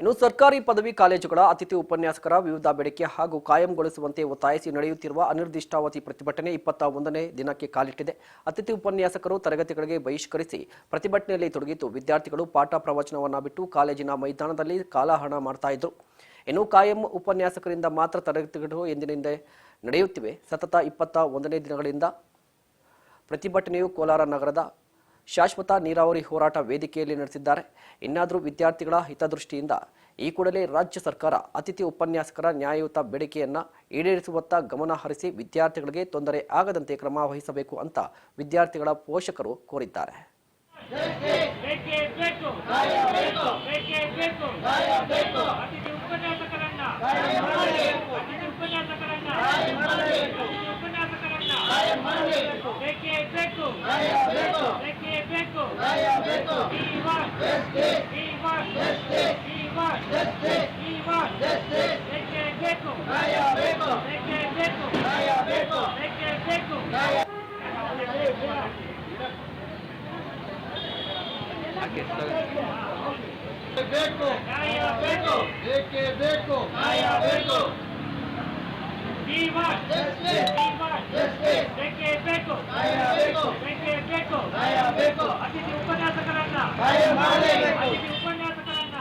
ಇನ್ನು ಸರ್ಕಾರಿ ಪದವಿ ಕಾಲೇಜುಗಳ ಅತಿಥಿ ಉಪನ್ಯಾಸಕರ ವಿವಿಧ ಬೇಡಿಕೆ ಹಾಗೂ ಕಾಯಂಗೊಳಿಸುವಂತೆ ಒತ್ತಾಯಿಸಿ ನಡೆಯುತ್ತಿರುವ ಅನಿರ್ದಿಷ್ಟಾವಧಿ ಪ್ರತಿಭಟನೆ ಇಪ್ಪತ್ತ ಒಂದನೇ ದಿನಕ್ಕೆ ಕಾಲಿಟ್ಟಿದೆ. ಅತಿಥಿ ಉಪನ್ಯಾಸಕರು ತರಗತಿಗಳಿಗೆ ಬಹಿಷ್ಕರಿಸಿ ಪ್ರತಿಭಟನೆಯಲ್ಲಿ ತೊಡಗಿದ್ದು ವಿದ್ಯಾರ್ಥಿಗಳು ಪಾಠ ಪ್ರವಚನವನ್ನು ಬಿಟ್ಟು ಕಾಲೇಜಿನ ಮೈದಾನದಲ್ಲಿ ಕಾಲಹರಣ ಮಾಡ್ತಾ ಇದ್ರು. ಇನ್ನು ಕಾಯಂ ಉಪನ್ಯಾಸಕರಿಂದ ಮಾತ್ರ ತರಗತಿಗಳು ಎಂದಿನಿಂದ ನಡೆಯುತ್ತಿವೆ. ಸತತ ಇಪ್ಪತ್ತ ಒಂದನೇ ದಿನಗಳಿಂದ ಪ್ರತಿಭಟನೆಯು ಕೋಲಾರ ನಗರದ ಶಾಶ್ವತ ನೀರಾವರಿ ಹೋರಾಟ ವೇದಿಕೆಯಲ್ಲಿ ನಡೆಸಿದ್ದಾರೆ. ಇನ್ನಾದರೂ ವಿದ್ಯಾರ್ಥಿಗಳ ಹಿತದೃಷ್ಟಿಯಿಂದ ಈ ಕೂಡಲೇ ರಾಜ್ಯ ಸರ್ಕಾರ ಅತಿಥಿ ಉಪನ್ಯಾಸಕರ ನ್ಯಾಯಯುತ ಬೇಡಿಕೆಯನ್ನು ಈಡೇರಿಸುವತ್ತ ಗಮನ ಹರಿಸಿ ವಿದ್ಯಾರ್ಥಿಗಳಿಗೆ ತೊಂದರೆ ಆಗದಂತೆ ಕ್ರಮ ವಹಿಸಬೇಕು ಅಂತ ವಿದ್ಯಾರ್ಥಿಗಳ ಪೋಷಕರು ಕೋರಿದ್ದಾರೆ ಬೇಕೇ ಬೇಕು ಬೇಕೇ ಬೇಕು ಅತಿಥಿ ಉಪನ್ಯಾಸಕರನ್ನ ಅತಿಥಿ ಉಪನ್ಯಾಸಕರನ್ನ ಅತಿಥಿ ಉಪನ್ಯಾಸಕರನ್ನ ಬೇಕೇ ಬೇಕು ಬೇಕೇ ಬೇಕು ಬೇಕೇ ಬೇಕು ಬೇಕೇ ಬೇಕು ಬೇಕೇ ಬೇಕು ಬೇಕು ನ್ಯಾಯ ಬೇಕು ಬೇಕೇ ಬೇಕು ನ್ಯಾಯ ಬೇಕು ವಾರ್ Justice. ಬೇಕೇ ಬೇಕು ಅತಿಥಿ ಉಪನ್ಯಾಸಕರನ್ನ ಅತಿಥಿ ಉಪನ್ಯಾಸಕರನ್ನ